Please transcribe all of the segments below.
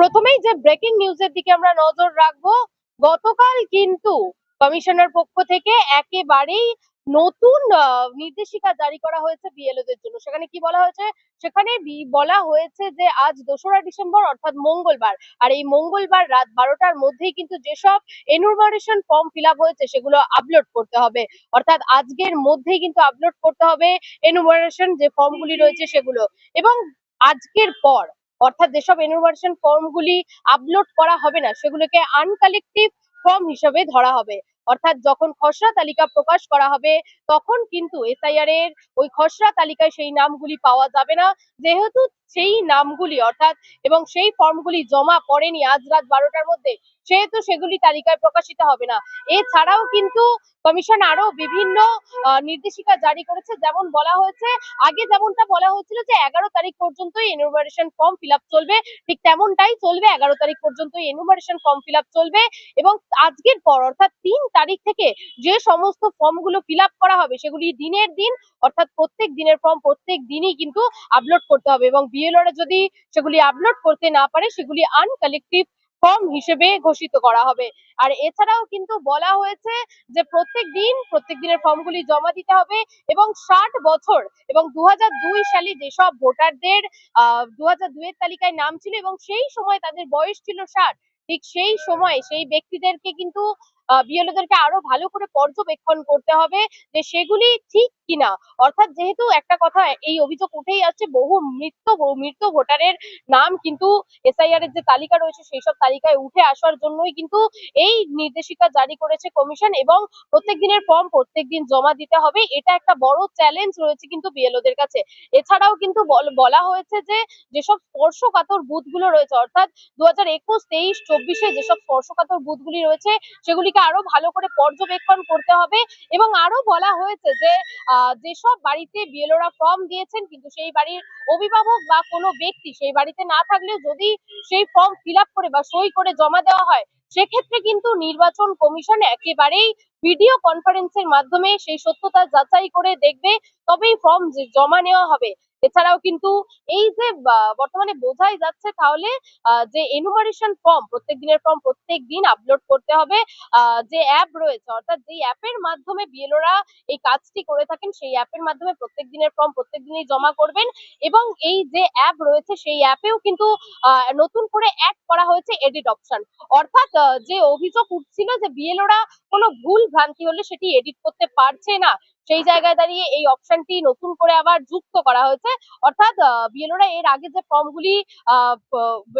প্রথমেই যে ব্রেকিং নিউজের দিকে আমরা নজর রাখব, গতকাল কিন্তু কমিশনার পক্ষ থেকে একেবারেই নতুন নির্দেশিকা জারি করা হয়েছে বিএলওদের জন্য। সেখানে কি বলা হয়েছে? সেখানে বলা হয়েছে যে আজ দোসরা ডিসেম্বর, অর্থাৎ মঙ্গলবার, আর এই মঙ্গলবার রাত বারোটার মধ্যেই কিন্তু যেসব এনুমারেশন ফর্ম ফিল হয়েছে, সেগুলো আপলোড করতে হবে। অর্থাৎ আজকের মধ্যেই কিন্তু আপলোড করতে হবে এনুমারেশন যে ফর্মগুলি রয়েছে সেগুলো। এবং আজকের পর অর্থাৎ যেসব এনুমারেশন ফর্মগুলি আপলোড করা হবে না, সেগুলোকে আনকালেক্টিভ ফর্ম হিসেবে ধরা হবে। অর্থাৎ যখন খসড়া তালিকা প্রকাশ করা হবে, তখন কিন্তু এসআইআর এর ওই খসড়া তালিকায় সেই নামগুলি পাওয়া যাবে না। যেহেতু সেই নামগুলি অর্থাৎ এবং সেই ফর্মগুলি জমা পড়েনি আজ রাত বারোটার মধ্যে, সেহেতু সেগুলি তালিকায় প্রকাশিত হবে না। এছাড়াও কিন্তু কমিশন আরও বিভিন্ন নির্দেশিকা জারি করেছে। যেমন বলা হয়েছে, আগে যেমনটা বলা হয়েছিল যে এগারো তারিখ পর্যন্ত এনুমারেশন ফর্ম ফিল চলবে, ঠিক তেমনটাই চলবে এগারো তারিখ পর্যন্ত এনুমারেশন ফর্ম ফিল চলবে এবং আজকের পর, অর্থাৎ তিন তারিখ থেকে যে সমস্ত ফর্মগুলো ফিল করা হবে, সেগুলি দিনের দিন, অর্থাৎ প্রত্যেক দিনের ফর্ম প্রত্যেক দিনই কিন্তু আপলোড করতে হবে এবং বিএলওরা যদি সেগুলি আপলোড করতে না পারে, সেগুলি আনকালেক্টিভ ফর্ম হিসেবে ঘোষিত করা হবে। আর এছাড়াও কিন্তু বলা হয়েছে যে প্রত্যেক দিন, প্রত্যেক দিনের ফর্মগুলি জমা দিতে হবে এবং ষাট বছর এবং দু হাজার দুই সালে যেসব ভোটারদের দু হাজার দুই এর তালিকায় নাম ছিল এবং সেই সময় তাদের বয়স ছিল ষাট, ঠিক সেই সময় সেই ব্যক্তিদেরকে কিন্তু বিএলওদেরকে আরও ভালো করে পর্যবেক্ষণ করতে হবে যে সেগুলি ঠিক কিনা। অর্থাৎ যেহেতু একটা কথা এই অভিযোগ উঠেই আসছে, বহু মৃত মৃত ভোটারের নাম কিন্তু এসআইআর এর যে তালিকা রয়েছে সেই সব তালিকায় উঠে আসার জন্যই কিন্তু এই নির্দেশিকা জারি করেছে কমিশন এবং প্রত্যেক দিনের ফর্ম প্রত্যেক দিন জমা দিতে হবে। এটা একটা বড় চ্যালেঞ্জ রয়েছে কিন্তু বিএলওদের কাছে। এছাড়াও কিন্তু বল- বলা হয়েছে যে যেসব স্পর্শকাতর বুথগুলো রয়েছে, অর্থাৎ দু হাজার একুশ, তেইশ, চব্বিশে যেসব স্পর্শকাতর বুথগুলি রয়েছে, সেগুলিকে আরও ভালো করে পর্যবেক্ষণ করতে হবে এবং আরও বলা হয়েছে যে যেসব বাড়িতে বিএলওরা ফর্ম দিয়েছেন কিন্তু সেই বাড়ির অভিভাবক বা কোনো ব্যক্তি সেই বাড়িতে না থাকলেও যদি সেই ফর্ম ফিল করে বা সই করে জমা দেওয়া হয়, সেক্ষেত্রে কিন্তু নির্বাচন কমিশন একেবারেই ভিডিও কনফারেন্সের মাধ্যমে সেই সত্যতা যাচাই করে দেখবে, তবেই ফর্ম জমা নেওয়া হবে। এছাড়াও কিন্তু এই যে বর্তমানে বোঝাই যাচ্ছে তাহলে যে এনুমারেশন ফর্ম প্রত্যেক দিনের ফর্ম প্রত্যেক দিন আপলোড করতে হবে যে অ্যাপ রয়েছে, অর্থাৎ যে অ্যাপের মাধ্যমে বিএলওরা এই কাজটি করে থাকেন, সেই অ্যাপের মাধ্যমে প্রত্যেক দিনের ফর্ম প্রত্যেক দিনই জমা করবেন এবং এই যে অ্যাপ রয়েছে, সেই অ্যাপেও কিন্তু নতুন করে অ্যাড করা হয়েছে এডিট অপশন অর্থাৎ যে অভিযোগ উঠছিল যে বিএলওরা কোনো ভুল ভ্রান্তি হলে সেটি এডিট করতে পারছে না সেই জায়গায় দাঁড়িয়ে এই অপশনটি নতুন করে আবার যুক্ত করা হয়েছে। অর্থাৎ বিএলওরা এর আগে যে ফর্মগুলি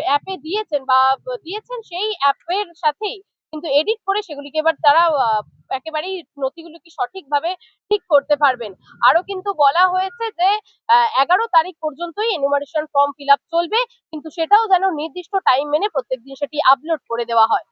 অ্যাপে দিয়েছেন বা দিয়েছেন, সেই অ্যাপের সাথেই কিন্তু এডিট করে সেগুলিকে এবার তারা একেবারেই নথিগুলোকে সঠিকভাবে ঠিক করতে পারবেন। আরও কিন্তু বলা হয়েছে যে এগারো তারিখ পর্যন্তই এনুমারেশন ফর্ম ফিল চলবে, কিন্তু সেটাও যেন নির্দিষ্ট টাইম মেনে প্রত্যেকদিন সেটি আপলোড করে দেওয়া হয়।